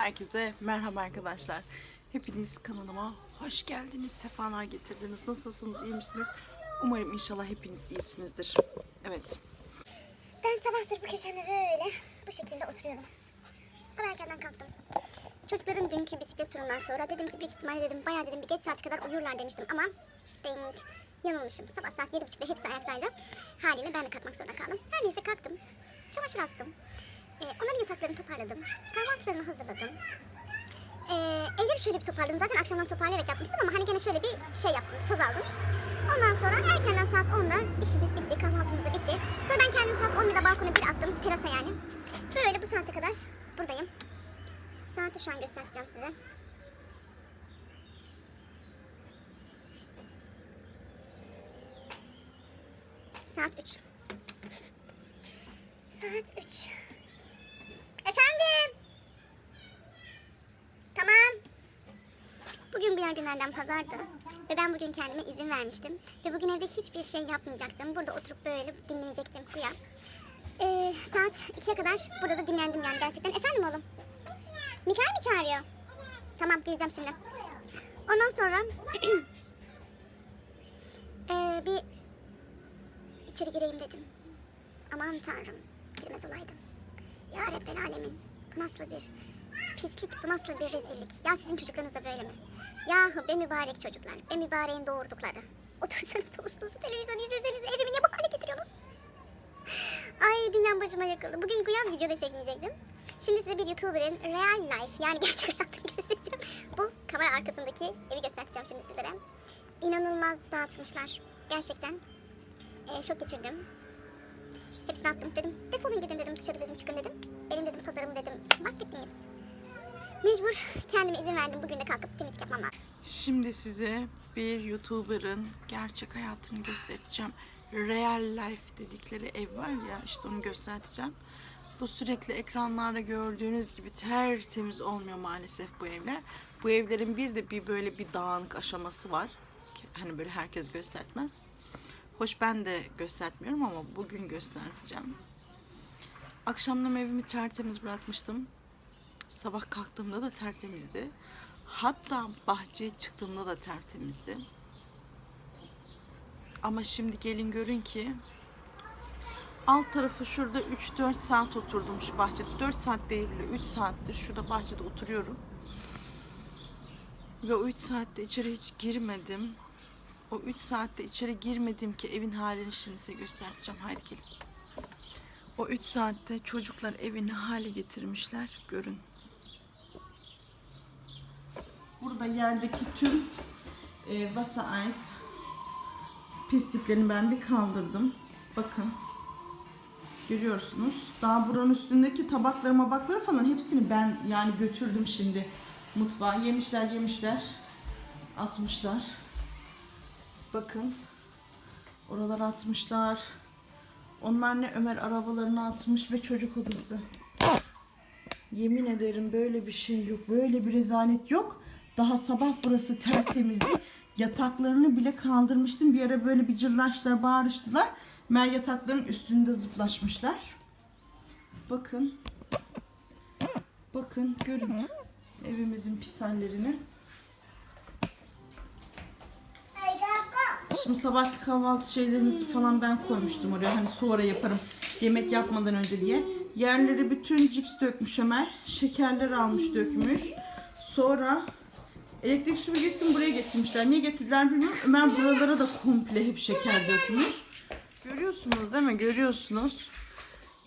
Herkese merhaba arkadaşlar. Hepiniz kanalıma hoş geldiniz, sefalar getirdiniz. Nasılsınız, iyi misiniz? Umarım inşallah hepiniz iyisinizdir. Evet, Ben sabahtır bu köşemde böyle bu şekilde oturuyorum. Sabah erkenden kalktım. Çocukların dünkü bisiklet turundan sonra dedim ki büyük ihtimalle dedim bayağı dedim bir geç saate kadar uyurlar demiştim ama denk yanılmışım. Sabah saat yedi buçukta hepsi ayaktaydı. Haliyle ben de kalkmak zorunda kaldım. Her neyse kalktım. Çamaşır astım. Ee, onların yataklarını toparladım. Kahvaltılarını hazırladım. Ee, evleri şöyle bir toparladım. Zaten akşamdan toparlayarak yapmıştım ama hani gene şöyle bir şey yaptım. Toz aldım. Ondan sonra erkenden saat 10'da işimiz bitti. Kahvaltımız da bitti. Sonra ben kendimi saat 11'de balkona bir attım. Terasa yani. Böyle bu saate kadar buradayım. Saati şu an göstereceğim size. Saat 3. Saat 3. Efendim? Tamam. Bugün diğer günlerden pazardı. Ve ben bugün kendime izin vermiştim. Ve bugün evde hiçbir şey yapmayacaktım. Burada oturup böyle dinlenecektim güya. Ee, saat 2'ye kadar burada da dinlendim yani gerçekten. Efendim oğlum? Mikael mi çağırıyor? Tamam geleceğim şimdi. Ondan sonra ee, bir içeri gireyim dedim. Aman tanrım girmez olaydım. Ya Rabbel Alemin bu nasıl bir pislik bu nasıl bir rezillik. Ya sizin çocuklarınız da böyle mi? Yahu be mübarek çocuklar be mübareğin doğurdukları. Otursanız uslusu televizyon izleseniz evimi niye bu hale getiriyorsunuz? Ay dünyam başıma yakıldı. Bugün Guyan video da çekmeyecektim. Şimdi size bir YouTuber'ın real life yani gerçek hayatını göstereceğim. Bu kamera arkasındaki evi göstereceğim şimdi sizlere. İnanılmaz dağıtmışlar. Gerçekten e, şok geçirdim. Hepsini attım dedim. Defolun gidin dedim dışarı dedim çıkın dedim. Benim dedim pazarım dedim. Mahvettiniz. Mecbur kendime izin verdim. Bugün de kalkıp temizlik yapmam lazım. şimdi size bir YouTuber'ın gerçek hayatını göstereceğim. Real life dedikleri ev var ya, işte onu göstereceğim. Bu sürekli ekranlarda gördüğünüz gibi tertemiz olmuyor maalesef bu evler. Bu evlerin bir de bir böyle bir dağınık aşaması var. Hani böyle herkes göstermez. Hoş ben de göstermiyorum ama bugün göstereceğim. Akşamdan evimi tertemiz bırakmıştım. Sabah kalktığımda da tertemizdi. Hatta bahçeye çıktığımda da tertemizdi. Ama şimdi gelin görün ki alt tarafı şurada 3-4 saat oturdum şu bahçede. 4 saat değil bile 3 saattir şurada bahçede oturuyorum. Ve o 3 saatte içeri hiç girmedim. O 3 saatte içeri girmedim ki evin halini şimdi size göstereceğim. Haydi gelin. O 3 saatte çocuklar evi ne hale getirmişler görün. Burada yerdeki tüm e, Vasa Ice pisliklerini ben bir kaldırdım. Bakın. Görüyorsunuz. Daha buranın üstündeki tabakları mabakları falan hepsini ben yani götürdüm şimdi mutfağa. Yemişler yemişler. Atmışlar. Bakın. Oralara atmışlar. Onlar ne Ömer arabalarını atmış ve çocuk odası. Yemin ederim böyle bir şey yok. Böyle bir rezalet yok. Daha sabah burası tertemizdi. Yataklarını bile kaldırmıştım. Bir ara böyle bir cırlaştılar, bağırıştılar. Mer yatakların üstünde zıplaşmışlar. Bakın. Bakın görün. Evimizin pis hallerini. Şimdi sabahki kahvaltı şeylerimizi falan ben koymuştum oraya. Hani sonra yaparım yemek yapmadan önce diye. Yerleri bütün cips dökmüş Ömer. Şekerler almış dökmüş. Sonra elektrik süpürgesini buraya getirmişler. Niye getirdiler bilmiyorum. Ömer buralara da komple hep şeker dökmüş. Görüyorsunuz değil mi? Görüyorsunuz.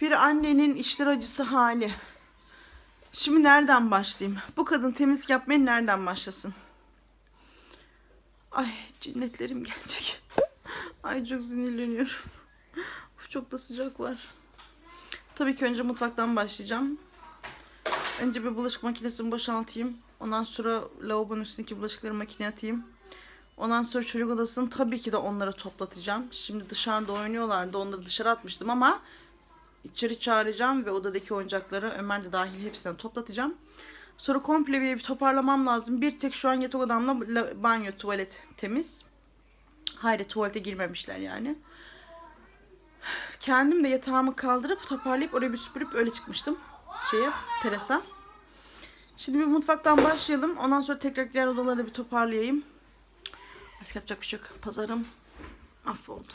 Bir annenin işler acısı hali. Şimdi nereden başlayayım? Bu kadın temizlik yapmaya nereden başlasın? Ay cinnetlerim gelecek. Ay çok sinirleniyorum. Çok da sıcak var. Tabii ki önce mutfaktan başlayacağım. Önce bir bulaşık makinesini boşaltayım. Ondan sonra lavabonun üstündeki bulaşıkları makineye atayım. Ondan sonra çocuk odasını tabii ki de onlara toplatacağım. Şimdi dışarıda oynuyorlardı. Onları dışarı atmıştım ama içeri çağıracağım ve odadaki oyuncakları Ömer de dahil hepsini toplatacağım. Sonra komple bir evi toparlamam lazım. Bir tek şu an yatak odamla la- banyo, tuvalet temiz. Hayır tuvalete girmemişler yani. Kendim de yatağımı kaldırıp toparlayıp orayı bir süpürüp öyle çıkmıştım. Şeye, terasa. Şimdi bir mutfaktan başlayalım. Ondan sonra tekrar diğer odaları bir toparlayayım. Başka yapacak bir şey yok. Pazarım mahvoldu.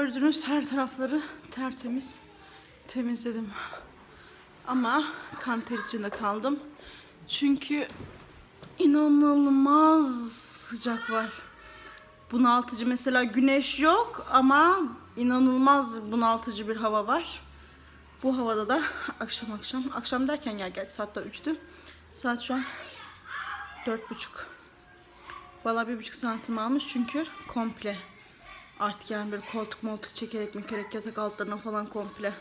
Gördünüz her tarafları tertemiz temizledim. Ama kan ter içinde kaldım. Çünkü inanılmaz sıcak var. Bunaltıcı mesela güneş yok ama inanılmaz bunaltıcı bir hava var. Bu havada da akşam akşam, akşam derken gel gel saat de 3'tü. Saat şu an dört buçuk. Valla bir buçuk santim almış çünkü komple. Artık yani bir koltuk moltuk çekerek mekerek yatak altlarına falan komple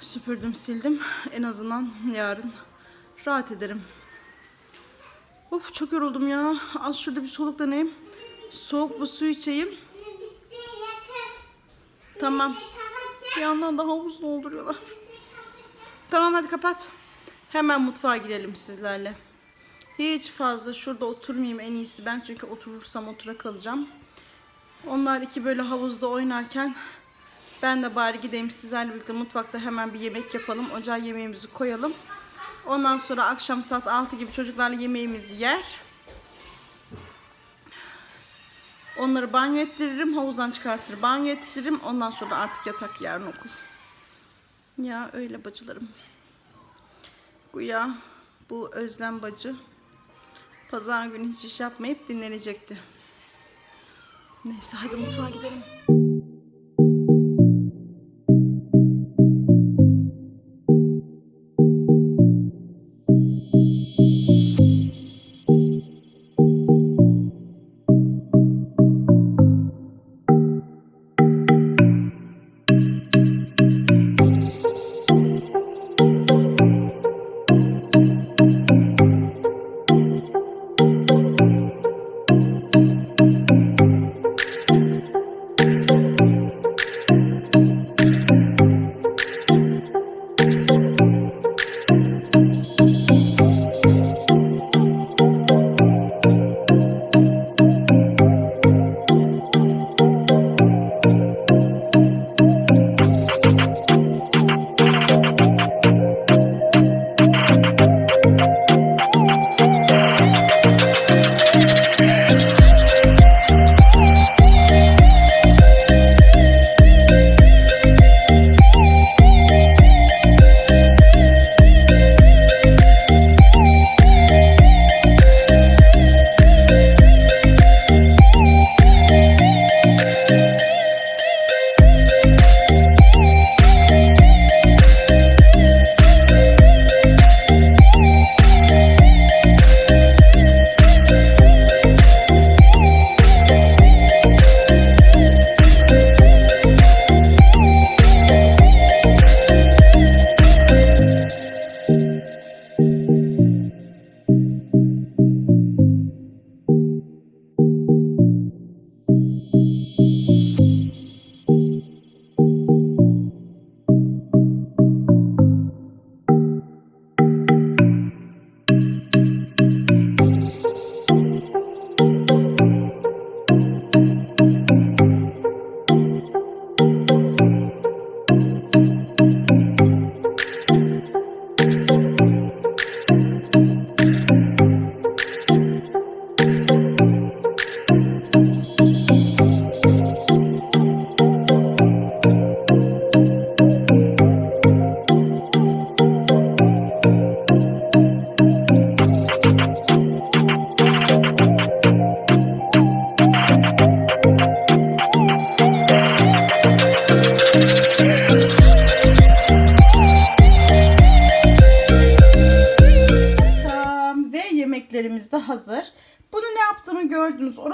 süpürdüm sildim. En azından yarın rahat ederim. Of çok yoruldum ya. Az şurada bir soluklanayım. Soğuk bu su içeyim. Tamam. Bir yandan da havuz dolduruyorlar. Tamam hadi kapat. Hemen mutfağa girelim sizlerle. Hiç fazla şurada oturmayayım en iyisi ben çünkü oturursam otura kalacağım. Onlar iki böyle havuzda oynarken ben de bari gideyim sizlerle birlikte mutfakta hemen bir yemek yapalım. Ocağa yemeğimizi koyalım. Ondan sonra akşam saat 6 gibi çocuklarla yemeğimizi yer. Onları banyo ettiririm, havuzdan çıkartır banyo ettiririm. Ondan sonra artık yatak yarın okul. Ya öyle bacılarım. Güya bu Özlem bacı pazar günü hiç iş yapmayıp dinlenecekti. Neyse hadi mutfağa gidelim.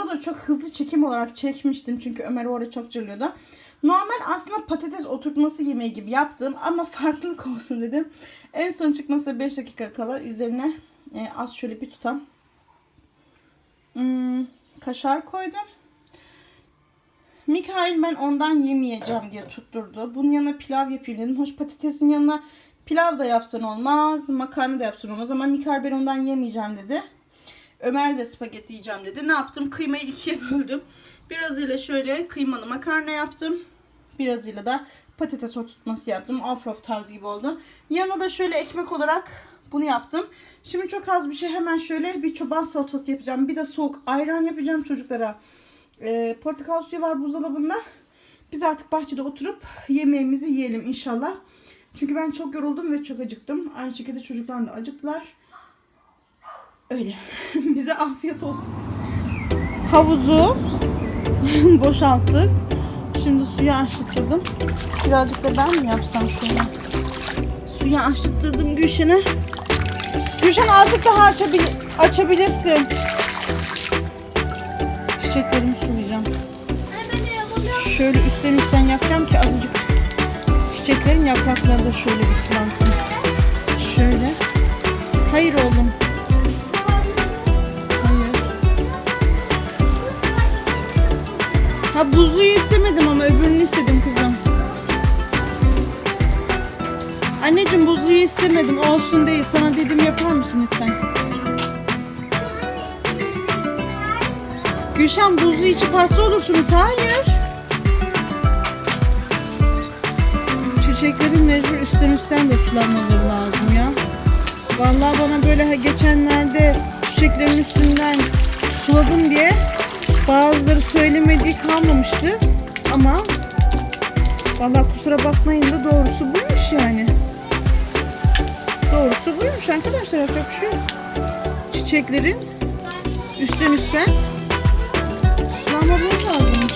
Gördünüz. Orada çok hızlı çekim olarak çekmiştim. Çünkü Ömer orada çok cırlıyordu. Normal aslında patates oturtması yemeği gibi yaptım ama farklılık olsun dedim. En son çıkması 5 dakika kala üzerine e, az şöyle bir tutam hmm, kaşar koydum. Mikail ben ondan yemeyeceğim diye tutturdu. Bunun yanına pilav yapayım dedim. Hoş patatesin yanına pilav da yapsan olmaz, makarna da yapsan olmaz ama Mikail ben ondan yemeyeceğim dedi. Ömer de spagetti yiyeceğim dedi. Ne yaptım? Kıymayı ikiye böldüm. Birazıyla şöyle kıymalı makarna yaptım. Birazıyla da patates oturtması yaptım. Afrof tarzı gibi oldu. Yanına da şöyle ekmek olarak bunu yaptım. Şimdi çok az bir şey hemen şöyle bir çoban salatası yapacağım. Bir de soğuk ayran yapacağım çocuklara. Ee, portakal suyu var buzdolabında. Biz artık bahçede oturup yemeğimizi yiyelim inşallah. Çünkü ben çok yoruldum ve çok acıktım. Aynı şekilde çocuklar da acıktılar. Öyle. Bize afiyet olsun. Havuzu boşalttık. Şimdi suyu açtırdım. Birazcık da ben mi yapsam şöyle? Suyu açtırdım Gülşen'e. Gülşen azıcık daha açabil açabilirsin. Çiçeklerimi sulayacağım. Şöyle üstten üstten yapacağım ki azıcık çiçeklerin yaprakları da şöyle bir sulansın. Şöyle. Hayır oğlum. Ha buzluyu istemedim ama öbürünü istedim kızım. Anneciğim buzluyu istemedim. Olsun değil. Sana dedim yapar mısın lütfen? Gülşen buzlu içi pasta olursunuz. Hayır. Çiçeklerin mecbur üstten üstten de sulanmaları lazım ya. Vallahi bana böyle geçenlerde çiçeklerin üstünden suladım diye bazıları söylemediği kalmamıştı. Ama vallahi kusura bakmayın da doğrusu buymuş yani. Doğrusu buymuş arkadaşlar yapacak bir şey yok. Çiçeklerin üstten üstten sulanmaları lazımmış.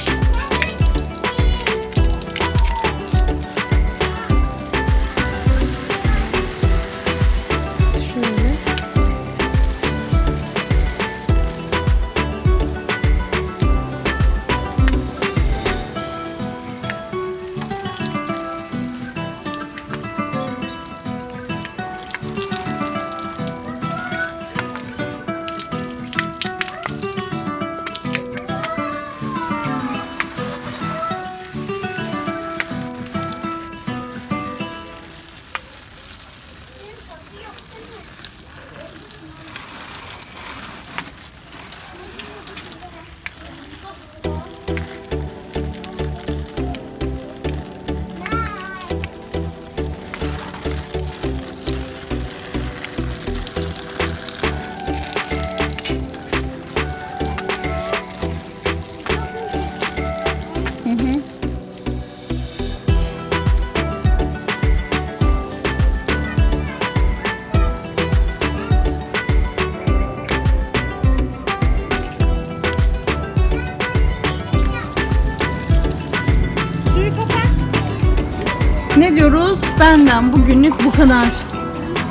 Ne diyoruz? Benden bugünlük bu kadar.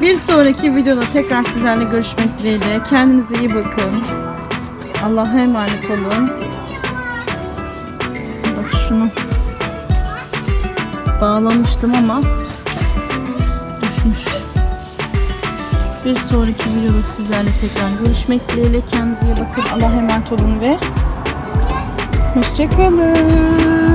Bir sonraki videoda tekrar sizlerle görüşmek dileğiyle. Kendinize iyi bakın. Allah'a emanet olun. Bak şunu bağlamıştım ama düşmüş. Bir sonraki videoda sizlerle tekrar görüşmek dileğiyle. Kendinize iyi bakın. Allah'a emanet olun ve hoşçakalın.